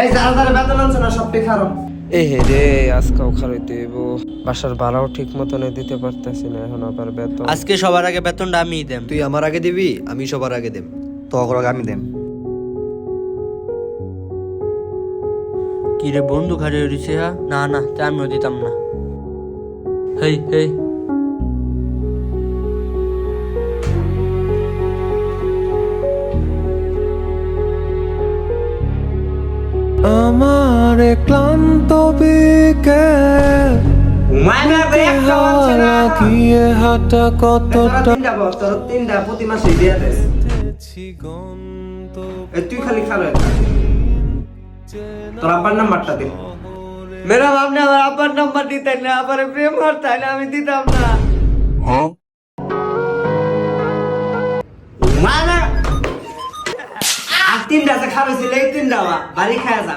এই যারা যারা বেতন আনছে না এ হে রে আজকাও খারাইতে বাসার ভাড়াও ঠিক মতন দিতে পারতেছি না এখন আবার বেতন। আজকে সবার আগে বেতনটা আমিই দেম। তুই আমার আগে দিবি আমি সবার আগে দেব তখন আমি দেন কি রে বন্ধু ঘাড়ে উঠেছে হা না না তা আমিও দিতাম না। হেই হেই। আমার ক্লান্ত বিকেল গিয়ে হাঁটা কতটা? তিনটা তোর তিনটা প্রতি মাসে দিয়ে তুই খালি খালো তোর আব্বার নাম্বারটা দে। মেরা আপনি আমার আব্বার নাম্বার দিতেন না আবার প্রেম করতেন আমি দিতাম না। তিনটা আছে খারাপ হয়েছিল এই তিনটা বাড়ি খাওয়া যা